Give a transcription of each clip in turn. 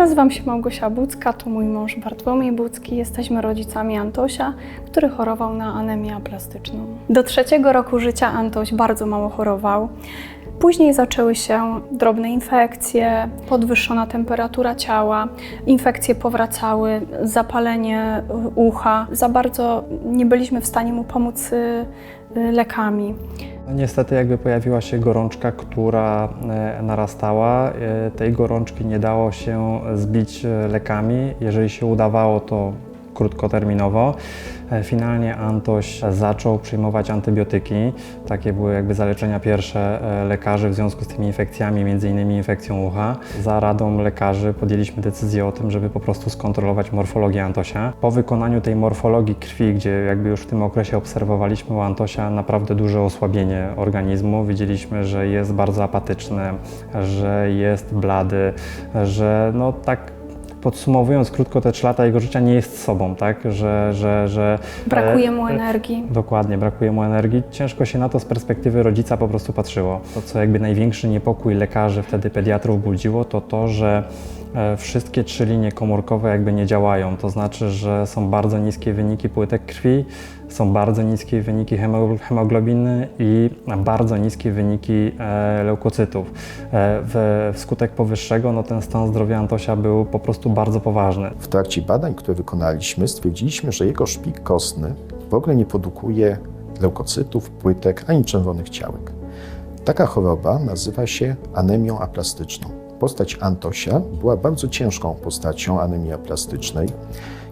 Nazywam się Małgosia Bucka, to mój mąż Bartłomiej Bucki. Jesteśmy rodzicami Antosia, który chorował na anemię aplastyczną. Do trzeciego roku życia Antoś bardzo mało chorował. Później zaczęły się drobne infekcje, podwyższona temperatura ciała, infekcje powracały, zapalenie ucha. Za bardzo nie byliśmy w stanie mu pomóc y, y, lekami. No niestety jakby pojawiła się gorączka, która e, narastała. E, Tej gorączki nie dało się zbić e, lekami. Jeżeli się udawało, to krótkoterminowo. E, Finalnie Antoś zaczął przyjmować antybiotyki. Takie były jakby zaleczenia pierwsze e, lekarzy w związku z tymi infekcjami, między innymi infekcją ucha. Za radą lekarzy podjęliśmy decyzję o tym, żeby po prostu skontrolować morfologię Antosia. Po wykonaniu tej morfologii krwi, gdzie jakby już w tym okresie obserwowaliśmy u Antosia naprawdę duże osłabienie organizmu, widzieliśmy, że jest bardzo apatyczny, że jest blady, że no tak podsumowując krótko te trzy lata jego życia nie jest sobą, tak? Że, że, że Brakuje mu e, energii. Dokładnie, brakuje mu energii. Ciężko się na to z perspektywy rodzica po prostu patrzyło. To, co jakby największy niepokój lekarzy, wtedy pediatrów budziło, to to, że wszystkie trzy linie komórkowe jakby nie działają. To znaczy, że są bardzo niskie wyniki płytek krwi, są bardzo niskie wyniki hemo- hemoglobiny i bardzo niskie wyniki e, leukocytów. E, wskutek powyższego no, ten stan zdrowia Antosia był po prostu bardzo poważny. W trakcie badań, które wykonaliśmy, stwierdziliśmy, że jego szpik kostny w ogóle nie produkuje leukocytów, płytek ani czerwonych ciałek. Taka choroba nazywa się anemią aplastyczną. Postać Antosia była bardzo ciężką postacią anemii aplastycznej.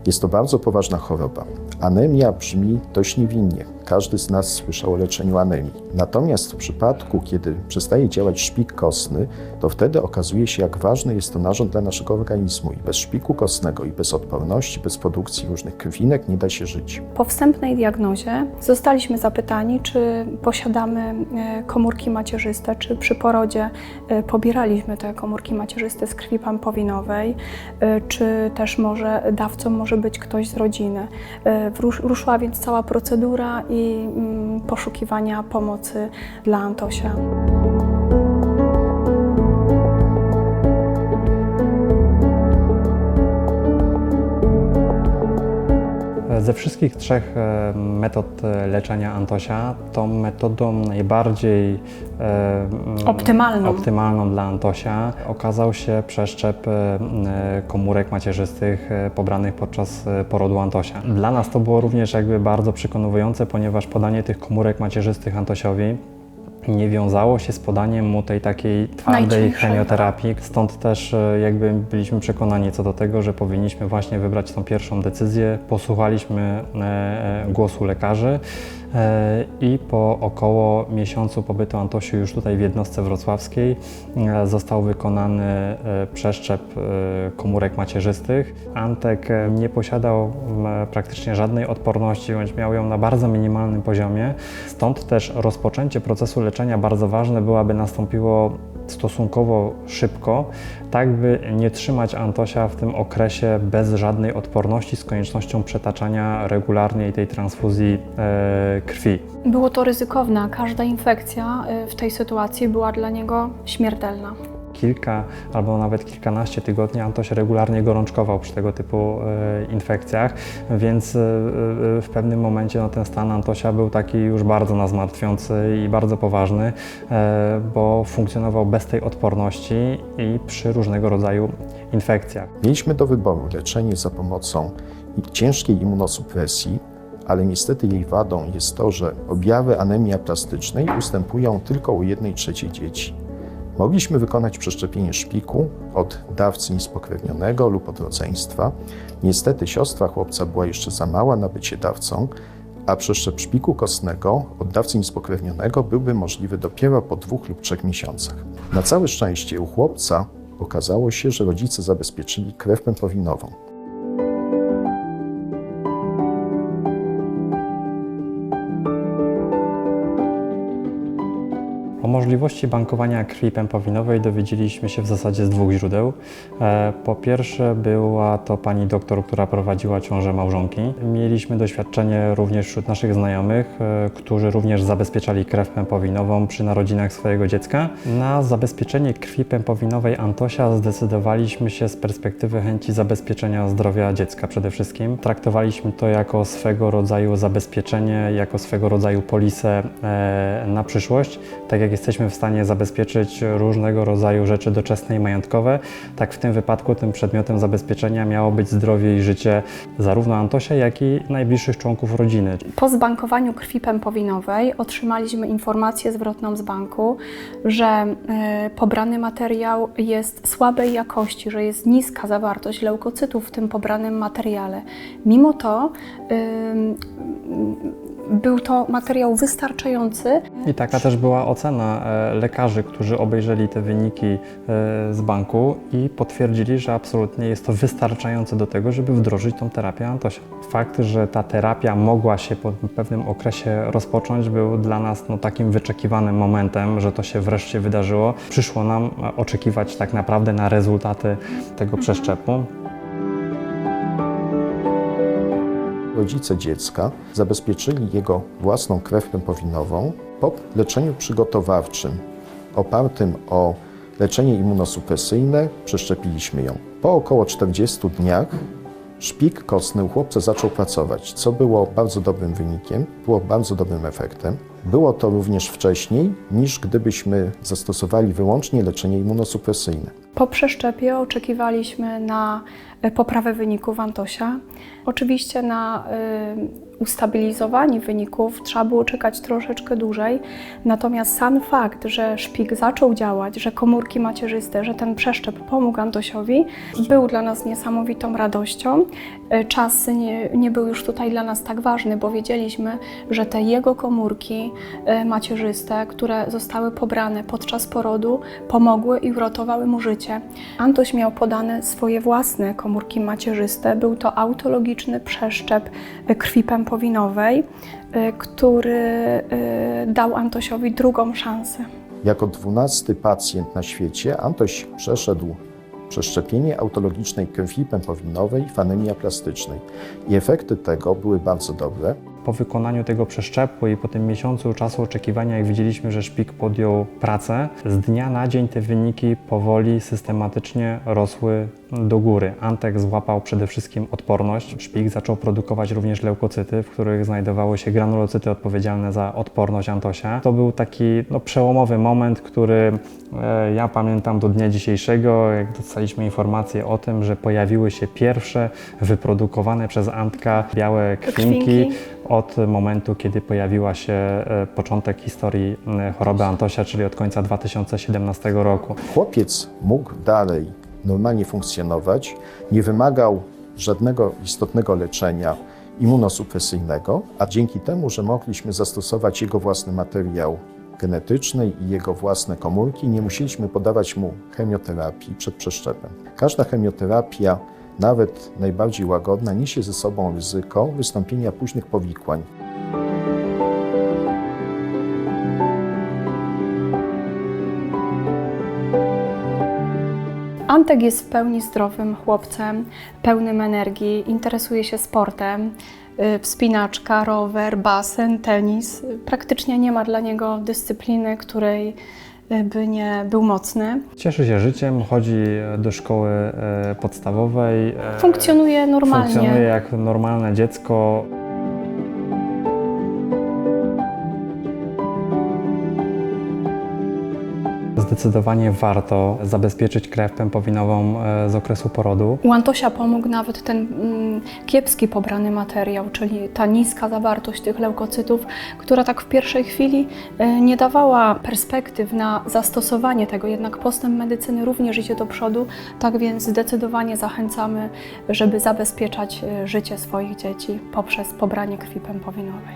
Jest to bardzo poważna choroba. Anemia brzmi dość niewinnie. Każdy z nas słyszał o leczeniu anemii. Natomiast w przypadku, kiedy przestaje działać szpik kostny, to wtedy okazuje się, jak ważny jest to narząd dla naszego organizmu. I bez szpiku kostnego, i bez odporności, bez produkcji różnych krwinek nie da się żyć. Po wstępnej diagnozie zostaliśmy zapytani, czy posiadamy e, komórki macierzyste, czy przy porodzie e, pobieraliśmy te komórki macierzyste z krwi pampowinowej, e, czy też może dawcą może być ktoś z rodziny. E, Ruszyła więc cała procedura i mm, poszukiwania pomocy dla Antosia. Ze wszystkich trzech e, metod e, leczenia Antosia, tą metodą najbardziej e, Optymalną. optymalną dla Antosia okazał się przeszczep komórek macierzystych pobranych podczas porodu Antosia. Dla nas to było również jakby bardzo przekonujące, ponieważ podanie tych komórek macierzystych Antosiowi nie wiązało się z podaniem mu tej takiej twardej chemioterapii. Stąd też e, jakby byliśmy przekonani co do tego, że powinniśmy właśnie wybrać tą pierwszą decyzję. Posłuchaliśmy e, e, głosu lekarzy i po około miesiącu pobytu Antosiu już tutaj w jednostce wrocławskiej e, został wykonany e, przeszczep e, komórek macierzystych. Antek e, nie posiadał praktycznie żadnej odporności, bądź miał ją na bardzo minimalnym poziomie. Stąd też rozpoczęcie procesu leczenia bardzo ważne było, aby nastąpiło stosunkowo szybko, tak by nie trzymać Antosia w tym okresie bez żadnej odporności z koniecznością przetaczania regularnie tej transfuzji e, krwi. Było to ryzykowne. Każda infekcja e, w tej sytuacji była dla niego śmiertelna. Kilka albo nawet kilkanaście tygodni Antoś regularnie gorączkował przy tego typu e, infekcjach, więc e, e, w pewnym momencie no, ten stan Antosia był taki już bardzo nas martwiący i bardzo poważny, bo funkcjonował bez tej odporności i przy różnego rodzaju infekcjach. Mieliśmy do wyboru leczenie za pomocą ciężkiej immunosupresji, ale niestety jej wadą jest to, że objawy anemii aplastycznej ustępują tylko u 1 trzeciej dzieci. Mogliśmy wykonać przeszczepienie szpiku od dawcy niespokrewnionego lub od rodzeństwa. Niestety siostra chłopca była jeszcze za mała na bycie dawcą, a przeszczep szpiku kostnego od dawcy niespokrewnionego byłby możliwy dopiero po dwóch lub trzech miesiącach. Na całe szczęście u chłopca okazało się, że rodzice zabezpieczyli krew pępowinową. Możliwości bankowania krwi pępowinowej dowiedzieliśmy się w zasadzie z dwóch źródeł. E, Po pierwsze była to pani doktor, która prowadziła ciążę małżonki. Mieliśmy doświadczenie również wśród naszych znajomych, e, którzy również zabezpieczali krew pępowinową przy narodzinach swojego dziecka. Na zabezpieczenie krwi pępowinowej Antosia zdecydowaliśmy się z perspektywy chęci zabezpieczenia zdrowia dziecka przede wszystkim. Traktowaliśmy to jako swego rodzaju zabezpieczenie, jako swego rodzaju polisę e, na przyszłość. Tak jak jesteśmy w stanie zabezpieczyć różnego rodzaju rzeczy doczesne i majątkowe, tak w tym wypadku tym przedmiotem zabezpieczenia miało być zdrowie i życie zarówno Antosia, jak i najbliższych członków rodziny. Po zbankowaniu krwi pępowinowej otrzymaliśmy informację zwrotną z banku, że e, pobrany materiał jest słabej jakości, że jest niska zawartość leukocytów w tym pobranym materiale. Mimo to był to materiał wystarczający I taka też była ocena e, lekarzy, którzy obejrzeli te wyniki e, z banku i potwierdzili, że absolutnie jest to wystarczające do tego, żeby wdrożyć tą terapię Antosia. Fakt, że ta terapia mogła się po pewnym okresie rozpocząć, był dla nas no, takim wyczekiwanym momentem, że to się wreszcie wydarzyło. Przyszło nam e, oczekiwać tak naprawdę na rezultaty tego przeszczepu. Rodzice dziecka zabezpieczyli jego własną krew pępowinową po leczeniu przygotowawczym opartym o leczenie immunosupresyjne przeszczepiliśmy ją. Po około 40 dniach szpik kostny u chłopca zaczął pracować, co było bardzo dobrym wynikiem, było bardzo dobrym efektem. Było to również wcześniej, niż gdybyśmy zastosowali wyłącznie leczenie immunosupresyjne. Po przeszczepie oczekiwaliśmy na e, poprawę wyników Antosia. Oczywiście na y, ustabilizowanie wyników trzeba było czekać troszeczkę dłużej, natomiast sam fakt, że szpik zaczął działać, że komórki macierzyste, że ten przeszczep pomógł Antosiowi, był dla nas niesamowitą radością. Y, Czas nie, nie był już tutaj dla nas tak ważny, bo wiedzieliśmy, że te jego komórki macierzyste, które zostały pobrane podczas porodu, pomogły i uratowały mu życie. Antoś miał podane swoje własne komórki macierzyste. Był to autologiczny przeszczep y, krwi pępowinowej, y, który y, dał Antosiowi drugą szansę. Jako dwunasty pacjent na świecie Antoś przeszedł przeszczepienie autologicznej krwi pępowinowej w anemii plastycznej. I efekty tego były bardzo dobre. Po wykonaniu tego przeszczepu i po tym miesiącu czasu oczekiwania, jak widzieliśmy, że szpik podjął pracę, z dnia na dzień te wyniki powoli, systematycznie rosły do góry. Antek złapał przede wszystkim odporność. Szpik zaczął produkować również leukocyty, w których znajdowały się granulocyty odpowiedzialne za odporność Antosia. To był taki no, przełomowy moment, który e, ja pamiętam do dnia dzisiejszego, jak dostaliśmy informację o tym, że pojawiły się pierwsze wyprodukowane przez Antka białe krwinki Krwinki. Od momentu, kiedy pojawiła się e, początek historii e, choroby Antosia, czyli od końca 2017 roku. Chłopiec mógł dalej normalnie funkcjonować, nie wymagał żadnego istotnego leczenia immunosupresyjnego, a dzięki temu, że mogliśmy zastosować jego własny materiał genetyczny i jego własne komórki, nie musieliśmy podawać mu chemioterapii przed przeszczepem. Każda chemioterapia, nawet najbardziej łagodna, niesie ze sobą ryzyko wystąpienia późnych powikłań. Antek jest w pełni zdrowym chłopcem, pełnym energii, interesuje się sportem. y, Wspinaczka, rower, basen, tenis. Praktycznie nie ma dla niego dyscypliny, której by nie był mocny. Cieszy się życiem, chodzi do szkoły e, podstawowej. e, Funkcjonuje normalnie. Funkcjonuje jak normalne dziecko. Zdecydowanie warto zabezpieczyć krew pępowinową e, z okresu porodu. U Antosia pomógł nawet ten mm, kiepski pobrany materiał, czyli ta niska zawartość tych leukocytów, która tak w pierwszej chwili e, nie dawała perspektyw na zastosowanie tego, jednak postęp medycyny również idzie do przodu, tak więc zdecydowanie zachęcamy, żeby zabezpieczać e, życie swoich dzieci poprzez pobranie krwi pępowinowej.